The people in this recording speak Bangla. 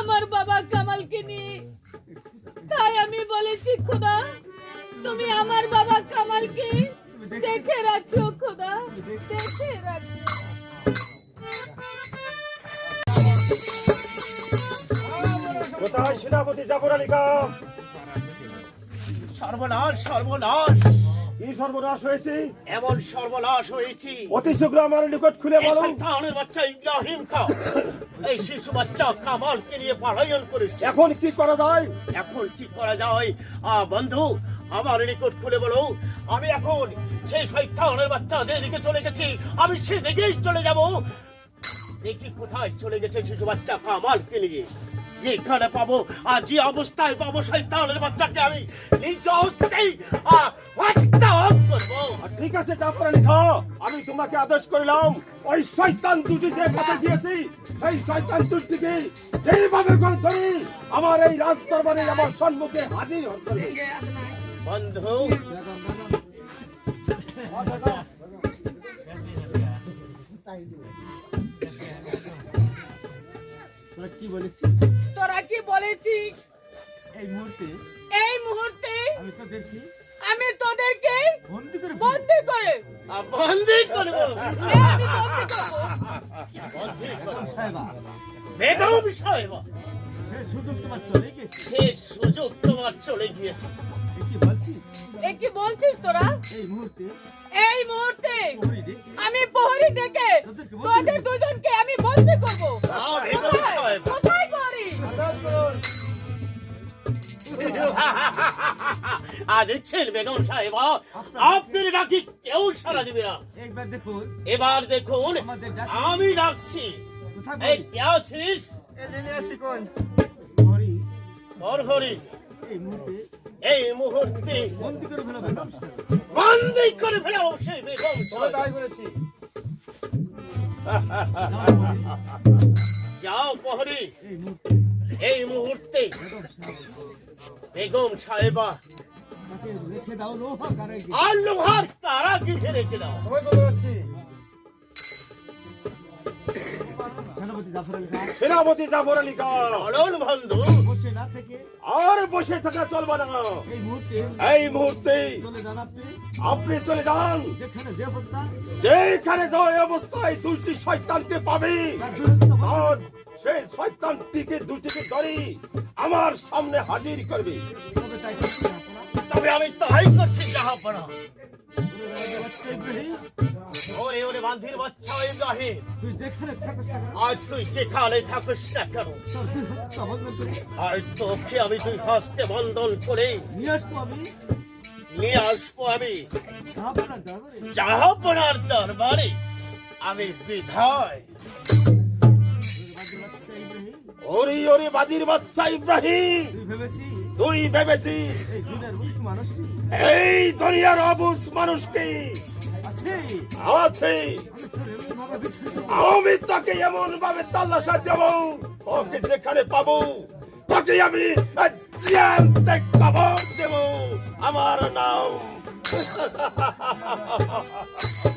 আমার বাবা কামালকে নিয়ে। তাই আমি বলেছি খোদা তুমি আমার বাবা কামালকে দেখে রাখিও খোদা দেখে রাখিও। কোথায় সেনাপতি জাফর আলী খান? সর্বনাশ সর্বনাশ। কি সর্বনাশ হয়েছে? এমন সর্বনাশ হয়েছে। অতি শীঘ্র আমার নিকট খুলে বলো। শয়তানের বাচ্চা ইব্রাহিম এই শিশু বাচ্চা কামালকে নিয়ে পালায়ন করেছে। এখন কি করা যায়? এখন কি করা যায়? আ বন্ধু আমার নিকট খুলে বলো। আমি এখন সেই শৈতানের বাচ্চা যেদিকে চলে গেছি আমি সেদিকেই চলে যাব। দেখি কোথায় চলে গেছে শিশু বাচ্চা কামালকে নিয়ে? যেখানে পাবো। আর যে অবস্থায় পাবো সেই তাহলে বাচ্চাকে আমি নিজ অবস্থাতেই আ, হত্যা করব। আর ঠিক আছে আলী আমি তোমাকে আদেশ করলাম ওই শয়তান দুটি যে পথে গিয়েছি সেই শয়তান দুটিকে যেভাবে করে ধরি আমার এই রাজ দরবারে আমার সম্মুখে হাজির হতে। বন্ধু কি বলেছি? তোরা কি বলেছিস? এই মুহূর্তে? এই মুহূর্তে? আমি তো দেখি আমি তোদেরকে বন্দি করে বন্দি করে। বন্দি করব এ আমি বন্দি করব বন্দি করব সাহেবা বেগম সাহেবা। সে সুযোগ তোমার চলে গেছে সে সুযোগ তোমার চলে গিয়েছে। এ কি বলছি এ কি বলছিস তোরা? এই মুহূর্তে এই মুহূর্তে আমি প্রহরী ডেকে তোদের দুজনকে আমি বন্দি করব। আর দেখছেন বেগম সাহেবা আপনার ডাকি কেউ সারা দিবে না। একবার দেখুন। এবার দেখুন আমি ডাকছি। কোথায় এই কে আছিস? প্রহরী তোর হরি। এই মুহূর্তে এই মুহূর্তে বন্দি করে ফেলো বেগম সাহেব। বন্দি করে ফেলা অবশ্যই বেগম সাহেব। যাও প্রহরী এই মুহূর্তে। বেগম সাহেব রেখে দাও লোহা আর লোহার তারা গিয়ে রেখে দাও। সেনাপতি জাফর আলী সেনাপতি জাফর আলী খান। বন্ধু। বসে না থেকে আর বসে থাকা চলবে না। এই মুহূর্তে এই মুহূর্তে চলে যান আপনি। আপনি চলে যান। যেখানে যে অবস্থা। যেখানে যাও অবস্থায় দুইটি শয়তানকে পাবে আর সেই শয়তানটিকে দুটিকে ধরি আমার সামনে হাজির করবে। তবে তাই করছি না আপনারা। তবে আমি তাই করছি জাহাপনা ওরে বাচ্চা তুই তুই আমি দুই হস্তে বন্ধন করে নিয়ে আসব আমি। নিয়ে জাহাপনার দরবারে। আমি বিধায়। ওরে ওরে বাদির বাচ্চা ইব্রাহিম। ভেবেছি তুই ভেবেছিস? এই দুনিয়ার অবুজ মানুষকে আছে। আমি তাকে এমন ভাবে তাল্লাশা দেব ওকে যেখানে পাবো, তাকে আমি জিয়ান্তে কবর দেব। আমার নাম